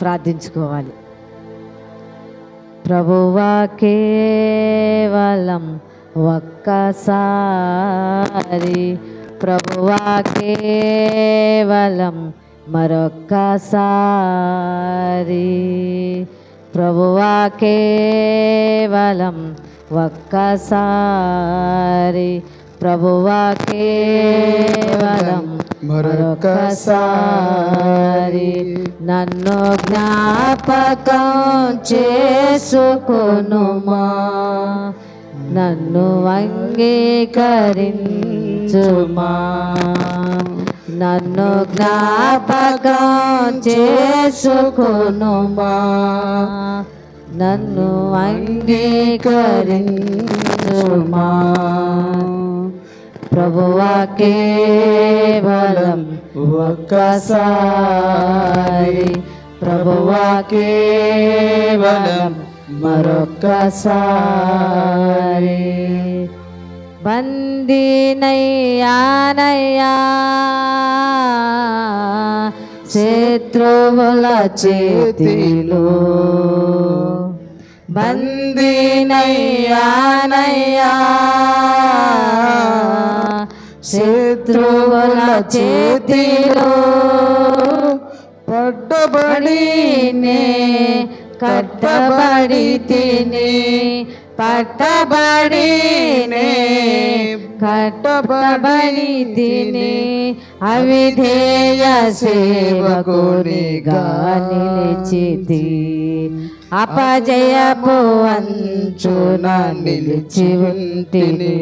ప్రార్థించుకోవాలి. ప్రభువా కేవలం ఒక్కసారి ప్రభువా కేవలం మరొక్కసారి ప్రభువా కేవలం ఒక్కసారి ప్రభువా కేవలం మరొకసారి నన్ను జ్ఞాపకం చేసుకొనుమా? నన్ను అంగీకరించుమా? నన్ను జ్ఞాపకం చేసుకొనుమా? నన్ను అంగీకరించుమా? ప్రభువా కేవలం ఒక్కసారి ప్రభువా కేవలం మరొక్కసారి. బందీనయ్యానయ్యా శత్రువుల చేతిలో. బందీనయ్యానయ్యా శత్రువుల చేతిలో పడ్డబడి కట్టబడి తిని పట్టబడి కట్టబడి తిని అవిధేయ సేవకునిగా నిలిచితి. అపజయపు అంచున నిలిచి ఉంటిని.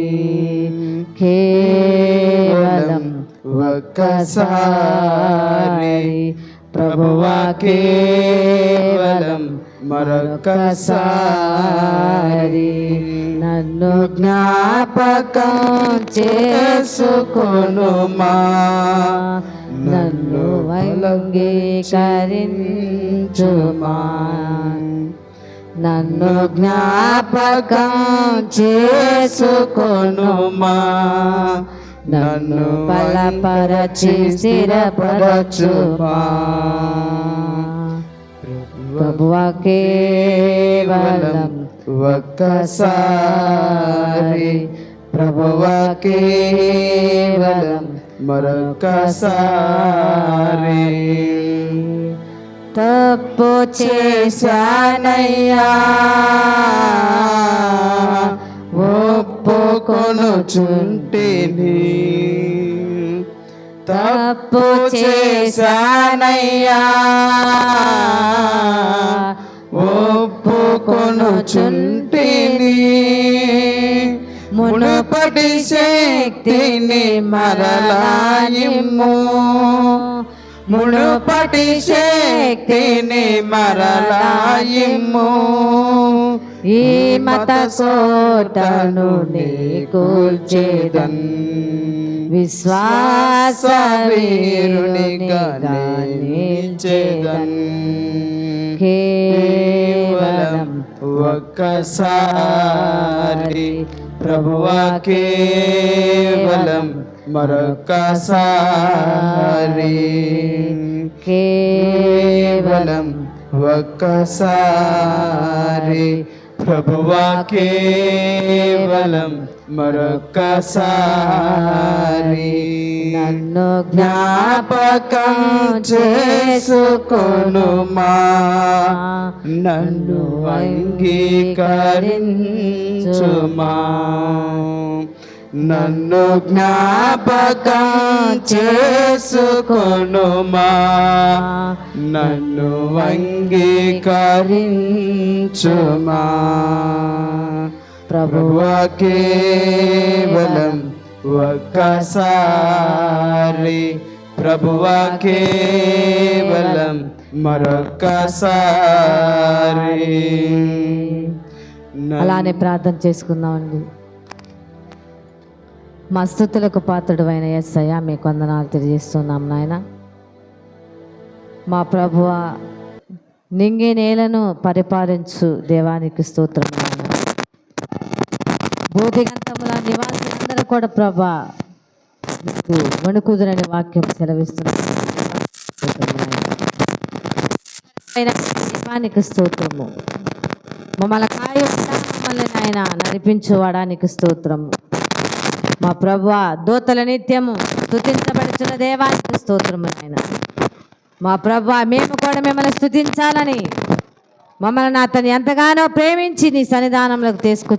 కేవలం ఒక్కసారి. ప్రభువా కేవలం మరొకసారి నన్ను జ్ఞాపకం చేసుకొనుమా. నన్ను వైలంగీకరించుమా నన్ను జ్ఞాపకం చేసుకొనుమా. నన్ను బలపరచి స్థిరపరచుమా. ప్రభువా కేవలం ఒక్కసారి. ప్రభువా కేవలం మరొకసారి తప్పు చేశానయ్యా ఒప్పుకొనుచుంటిని. తప్పు చేశానయ్యా ఒప్పుకొనుచుంటిని. మునుపటి శక్తిని మరలాయిమ్ము మునుపటి శక్తిని మరలాయిము ఈ మత సోటను నీకు చేదన్ విశ్వాస వీరునిగా నిలిచేదన్ కేవలం ఒక్కసారి ప్రభువా కేవలం మరొకసారి కేవలం ఒక్కసారి ప్రభువా కేవలం మరొకసారి నన్ను జ్ఞాపకం చేసుకొనుమా నన్ను అంగీకరించుమా. నన్ను జ్ఞాపకం చేసుకొనుమా? నన్ను అంగీకరించుమా? ప్రభువా కేవలం ఒక్కసారి ప్రభువా కేవలం మరొక్కసారి అలానే ప్రార్థన చేసుకుందామండి. మా స్థుతులకు పాత్రుడు అయిన ఎస్ఐ మీ కొందనాలు తెలియజేస్తున్నాం నాయన. మా ప్రభువ నింగి నేలను పరిపాలించు దేవానికి స్తోత్రం నాయన. భూదిగంతముల నివాసులందరూ కూడా ప్రభా మీకు వణుకుదురని వాక్యం సెలవిస్తున్నాం దేవానికి స్తోత్రము. మమ్మల్ని కాయ మమ్మల్ని ఆయన నడిపించువాడానికి స్తోత్రము. మా ప్రభు దూతల నిత్యము స్థుతించబడుచున్న దేవానికి స్తోత్రము ఆయన మా ప్రభు మేము కూడా మిమ్మల్ని స్థుతించాలని మమ్మల్ని అతను ఎంతగానో ప్రేమించి నీ సన్నిధానంలోకి తీసుకొచ్చి